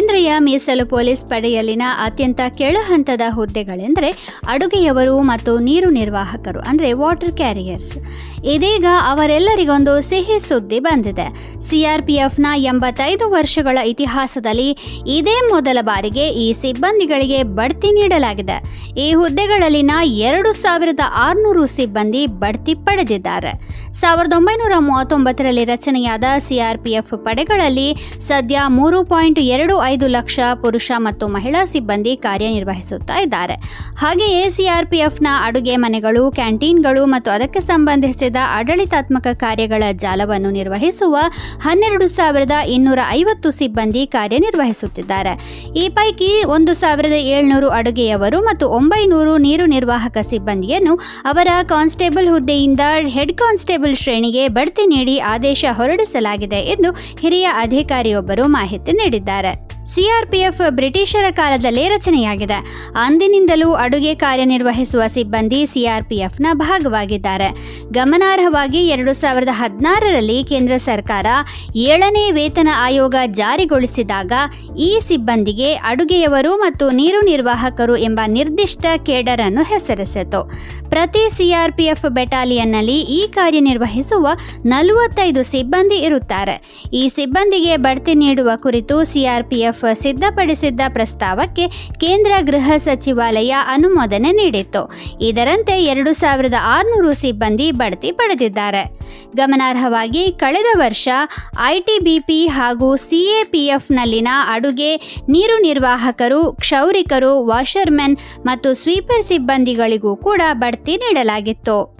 ಕೇಂದ್ರೀಯ ಮೀಸಲು ಪೊಲೀಸ್ ಪಡೆಯಲ್ಲಿನ ಅತ್ಯಂತ ಕೆಳಹಂತದ ಹುದ್ದೆಗಳೆಂದರೆ ಅಡುಗೆಯವರು ಮತ್ತು ನೀರು ನಿರ್ವಾಹಕರು, ಅಂದರೆ ವಾಟರ್ ಕ್ಯಾರಿಯರ್ಸ್ ಇದೀಗ ಅವರೆಲ್ಲರಿಗೊಂದು ಸಿಹಿ ಸುದ್ದಿ ಬಂದಿದೆ. ಸಿಆರ್ಪಿಎಫ್ನ ಎಂಬತ್ತೈದು ವರ್ಷಗಳ ಇತಿಹಾಸದಲ್ಲಿ ಇದೇ ಮೊದಲ ಬಾರಿಗೆ ಈ ಸಿಬ್ಬಂದಿಗಳಿಗೆ ಬಡ್ತಿ ನೀಡಲಾಗಿದೆ. ಈ ಹುದ್ದೆಗಳಲ್ಲಿನ ಎರಡು ಸಾವಿರದ ಆರುನೂರು ಸಿಬ್ಬಂದಿ ಬಡ್ತಿ ಪಡೆದಿದ್ದಾರೆ. ಸಾವಿರದ ಒಂಬೈನೂರ ಮೂವತ್ತೊಂಬತ್ತರಲ್ಲಿ ರಚನೆಯಾದ ಸಿಆರ್ಪಿಎಫ್ ಪಡೆಗಳಲ್ಲಿ ಸದ್ಯ ಮೂರು ಪಾಯಿಂಟ್ ಎರಡು ಐದು ಲಕ್ಷ ಪುರುಷ ಮತ್ತು ಮಹಿಳಾ ಸಿಬ್ಬಂದಿ ಕಾರ್ಯನಿರ್ವಹಿಸುತ್ತಾ ಇದ್ದಾರೆ. ಹಾಗೆಯೇ ಸಿಆರ್ಪಿಎಫ್ನ ಅಡುಗೆ ಮನೆಗಳು, ಕ್ಯಾಂಟೀನ್ಗಳು ಮತ್ತು ಅದಕ್ಕೆ ಸಂಬಂಧಿಸಿದ ಆಡಳಿತಾತ್ಮಕ ಕಾರ್ಯಗಳ ಜಾಲವನ್ನು ನಿರ್ವಹಿಸುವ ಹನ್ನೆರಡು ಸಾವಿರದ ಇನ್ನೂರ ಐವತ್ತು ಸಿಬ್ಬಂದಿ ಕಾರ್ಯನಿರ್ವಹಿಸುತ್ತಿದ್ದಾರೆ. ಈ ಪೈಕಿ ಒಂದು ಸಾವಿರದ ಏಳ್ನೂರು ಅಡುಗೆಯವರು ಮತ್ತು ಒಂಬೈನೂರು ನೀರು ನಿರ್ವಾಹಕ ಸಿಬ್ಬಂದಿಯನ್ನು ಅವರ ಕಾನ್ಸ್ಟೇಬಲ್ ಹುದ್ದೆಯಿಂದ ಹೆಡ್ ಕಾನ್ಸ್ಟೇಬಲ್ ಶ್ರೇಣಿಗೆ ಬಡ್ತಿ ನೀಡಿ ಆದೇಶ ಹೊರಡಿಸಲಾಗಿದೆ ಎಂದು ಹಿರಿಯ ಅಧಿಕಾರಿಯೊಬ್ಬರು ಮಾಹಿತಿ ನೀಡಿದ್ದಾರೆ. ಸಿಆರ್ಪಿಎಫ್ ಬ್ರಿಟಿಷರ ಕಾಲದಲ್ಲೇ ರಚನೆಯಾಗಿದೆ. ಅಂದಿನಿಂದಲೂ ಅಡುಗೆ ಕಾರ್ಯನಿರ್ವಹಿಸುವ ಸಿಬ್ಬಂದಿ ಸಿಆರ್ಪಿಎಫ್ನ ಭಾಗವಾಗಿದ್ದಾರೆ. ಗಮನಾರ್ಹವಾಗಿ ಎರಡು ಸಾವಿರದ ಹದಿನಾರರಲ್ಲಿ ಕೇಂದ್ರ ಸರ್ಕಾರ ಏಳನೇ ವೇತನ ಆಯೋಗ ಜಾರಿಗೊಳಿಸಿದಾಗ ಈ ಸಿಬ್ಬಂದಿಗೆ ಅಡುಗೆಯವರು ಮತ್ತು ನೀರು ನಿರ್ವಾಹಕರು ಎಂಬ ನಿರ್ದಿಷ್ಟ ಕೇಡರ್ ಅನ್ನು ಹೆಸರಿಸಿತು. ಪ್ರತಿ ಸಿಆರ್ಪಿಎಫ್ ಬೆಟಾಲಿಯನ್ನಲ್ಲಿ ಈ ಕಾರ್ಯನಿರ್ವಹಿಸುವ ನಲವತ್ತೈದು ಸಿಬ್ಬಂದಿ ಇರುತ್ತಾರೆ. ಈ ಸಿಬ್ಬಂದಿಗೆ ಬಡ್ತಿ ನೀಡುವ ಕುರಿತು ಸಿಆರ್ಪಿಎಫ್ ಸಿದ್ಧಪಡಿಸಿದ್ದ ಪ್ರಸ್ತಾವಕ್ಕೆ ಕೇಂದ್ರ ಗೃಹ ಸಚಿವಾಲಯ ಅನುಮೋದನೆ ನೀಡಿತ್ತು. ಇದರಂತೆ ಎರಡು ಸಾವಿರದ ಆರುನೂರು ಸಿಬ್ಬಂದಿ ಬಡ್ತಿ ಪಡೆದಿದ್ದಾರೆ. ಗಮನಾರ್ಹವಾಗಿ ಕಳೆದ ವರ್ಷ ಐಟಿಬಿಪಿ ಹಾಗೂ ಸಿಎಪಿಎಫ್ನಲ್ಲಿನ ಅಡುಗೆ, ನೀರು ನಿರ್ವಾಹಕರು, ಕ್ಷೌರಿಕರು, ವಾಷರ್ಮೆನ್ ಮತ್ತು ಸ್ವೀಪರ್ ಸಿಬ್ಬಂದಿಗಳಿಗೂ ಕೂಡ ಬಡ್ತಿ ನೀಡಲಾಗಿತ್ತು.